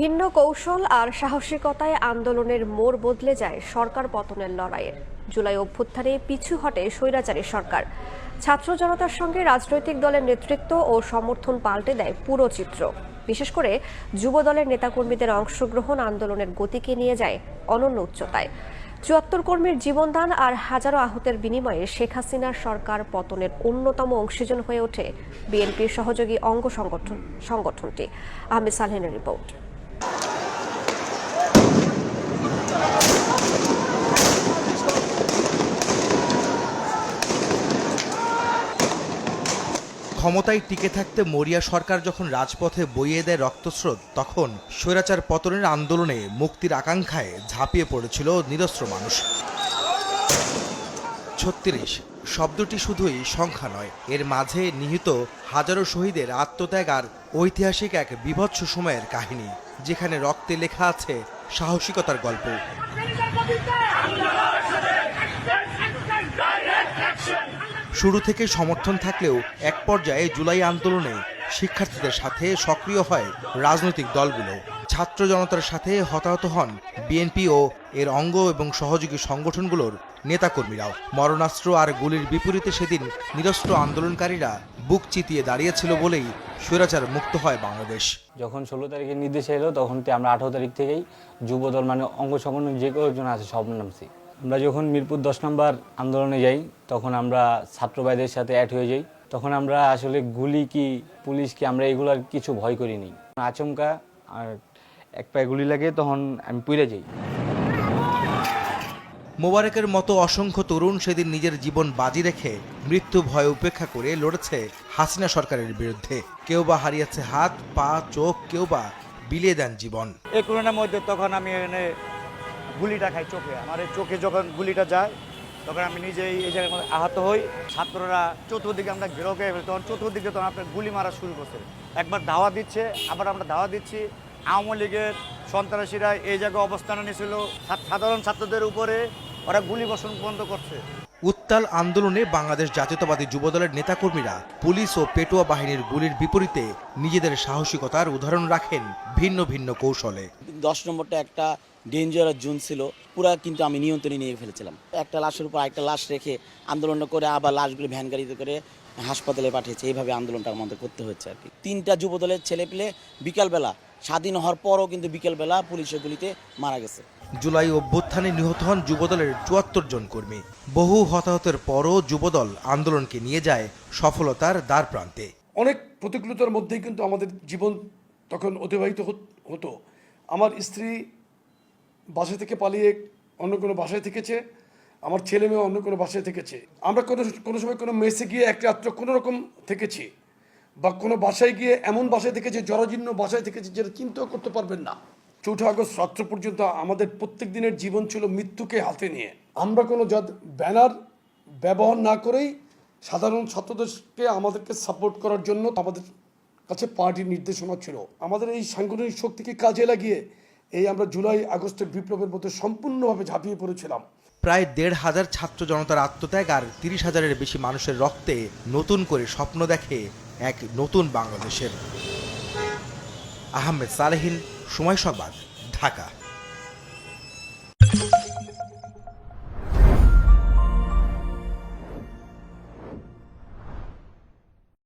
ভিন্ন কৌশল আর সাহসিকতায় আন্দোলনের মোড় বদলে যায় সরকার পতনের লড়াইয়ের। জুলাই অভ্যুত্থানে পিছু হটে স্বৈরাচারী সরকার। ছাত্র জনতার সঙ্গে রাজনৈতিক দলের নেতৃত্ব ও সমর্থন পাল্টে দেয় পুরো চিত্র। বিশেষ করে যুব দলের নেতাকর্মীদের অংশগ্রহণ আন্দোলনের গতিকে নিয়ে যায় অনন্য উচ্চতায়। চুয়াত্তর কর্মীর জীবনদান আর হাজারো আহতের বিনিময়ে শেখ হাসিনার সরকার পতনের অন্যতম অংশীজন হয়ে ওঠে বিএনপির সহযোগী অঙ্গ সংগঠন সংগঠনটি। আহমেদ সালহিনের রিপোর্ট। ক্ষমতায় টিকে থাকতে মরিয়া সরকার যখন রাজপথে বইয়ে দেয় রক্তস্রোত, তখন স্বৈরাচার পতনের আন্দোলনে মুক্তির আকাঙ্ক্ষায় ঝাঁপিয়ে পড়েছিল নিরস্ত্র মানুষ। ছত্রিশ, শব্দটি শুধুই সংখ্যা নয়, এর মাঝে নিহিত হাজারো শহীদের আত্মত্যাগ আর ঐতিহাসিক এক বিভৎস সময়ের কাহিনী, যেখানে রক্তে লেখা আছে সাহসিকতার গল্প। শুরু থেকে সমর্থন থাকলেও এক পর্যায়ে জুলাই আন্দোলনে শিক্ষার্থীদের সাথে সক্রিয় হয় রাজনৈতিক দলগুলো। ছাত্র জনতার সাথে হতাহত হন বিএনপি ও এর অঙ্গ এবং সহযোগী সংগঠনগুলোর নেতাকর্মীরাও। মরণাস্ত্র আর গুলির বিপরীতে সেদিন নিরস্ত্র আন্দোলনকারীরা বুক চিতিয়ে দাঁড়িয়েছিল বলেই স্বৈরাচার মুক্ত হয় বাংলাদেশ। যখন ষোলো তারিখের নির্দেশ এলো, তখন আমরা আঠারো তারিখ থেকেই যুবদল মানে অঙ্গ সংগঠন যে কয়েকজন আছে সব নামছি। আমরা যখন মিরপুর দশ নম্বর আন্দোলনে যাই তখন আমরা ছাত্র ভাইদের সাথে অ্যাড হয়ে যাই। তখন আমরা আসলে গুলি কি পুলিশ কি আমরা এগুলার কিছু ভয় করিনি আচমকা আর এক পায়ে গুলি লাগে তখন আমি পুড়ে যাই। মোবারকের মতো অসংখ্য তরুণ সেদিন নিজের জীবন বাজি রেখে মৃত্যু ভয় উপেক্ষা করে লড়েছে হাসিনা সরকারের বিরুদ্ধে। কেউ বা হারিয়েছে হাত পা চোখ কেউ বা বিলিয়ে দেন জীবন। এই করোনার মধ্যে তখন আমি এখানে গুলিটা খাই চোখে। আমার এই চোখে যখন গুলিটা যায় তখন আমি নিজেই এই জায়গার মধ্যে আহত হই। ছাত্ররা চতুর্দিকে আমরা ঘেরাও ফেলি। তখন চতুর্দিকে তখন আপনার গুলি মারা শুরু করছে। একবার ধাওয়া দিচ্ছে আবার আমরা ধাওয়া দিচ্ছি। আওয়ামী লীগের সন্ত্রাসীরা এই জায়গায় অবস্থান নিয়েছিল। সাধারণ ছাত্রদের উপরে ওরা গুলি বর্ষণ বন্ধ করছে। উত্তাল আন্দোলনে বাংলাদেশ জাতীয়তাবাদী যুবদলের নেতাকর্মীরা পুলিশ ও পেটোয়া বাহিনীর গুলির বিপরীতে নিজেদের সাহসিকতার উদাহরণ রাখেন ভিন্ন ভিন্ন কৌশলে। দশ নম্বরটা একটা ডেঞ্জারাস জোন ছিল পুরা কিন্তু আমি নিয়ন্ত্রণে নিয়ে ফেলেছিলাম। একটা লাশের উপর একটা লাশ রেখে আন্দোলন করে আবার লাশগুলো ভ্যান গাড়িতে করে হাসপাতালে পাঠিয়েছে। এইভাবে আন্দোলনটা আমাদের করতে হচ্ছে আর কি। তিনটা যুবদলের ছেলে পেলে বিকালবেলা স্বাধীন হওয়ার পরও কিন্তু বিকেলবেলা পুলিশের গুলিতে মারা গেছে। জুলাই অভ্যুত্থানে নিহত হন যুবদলের চুয়াত্তর জন কর্মী। বহু হতাহতের পরও যুবদল আন্দোলনকে নিয়ে যায় সফলতার দ্বার প্রান্তে। অনেক প্রতিকূলতার মধ্যেই কিন্তু আমাদের জীবন তখন অতিবাহিত হত- হতো। আমার স্ত্রী বাসা থেকে পালিয়ে অন্য কোনো বাসায় থেকেছে, আমার ছেলে মেয়ে অন্য কোনো বাসায় থেকেছে। আমরা কোনো কোনো সময় কোনো মেসে গিয়ে এক রাত্র কোনো রকম থেকেছি বা কোনো বাসায় গিয়ে এমন বাসায় থেকেছে, জরাজীর্ণ বাসায় থেকেছে যেটা চিন্তাও করতে পারবেন না। চৌঠা আগস্ট রাত্র পর্যন্ত আমাদের প্রত্যেক দিনের জীবন ছিল মৃত্যুকে হাতে নিয়ে। আমরা কোনো যাদ ব্যানার ব্যবহার না করেই সাধারণ ছাত্রদেরকে আমাদেরকে সাপোর্ট করার জন্য আমাদের কাছে পার্টির নির্দেশনা ছিল। আমাদের এই সাংগঠনিক শক্তিকে কাজে লাগিয়ে এই আমরা জুলাই আগস্টের বিপ্লবের মধ্যে সম্পূর্ণভাবে ঝাঁপিয়ে পড়েছিলাম। প্রায় দেড় হাজার ছাত্র জনতার আত্মত্যাগ আর তিরিশ হাজারের বেশি মানুষের রক্তে নতুন করে স্বপ্ন দেখে এক নতুন বাংলাদেশের। আহমেদ সালেহিন, সময় সংবাদ, ঢাকা।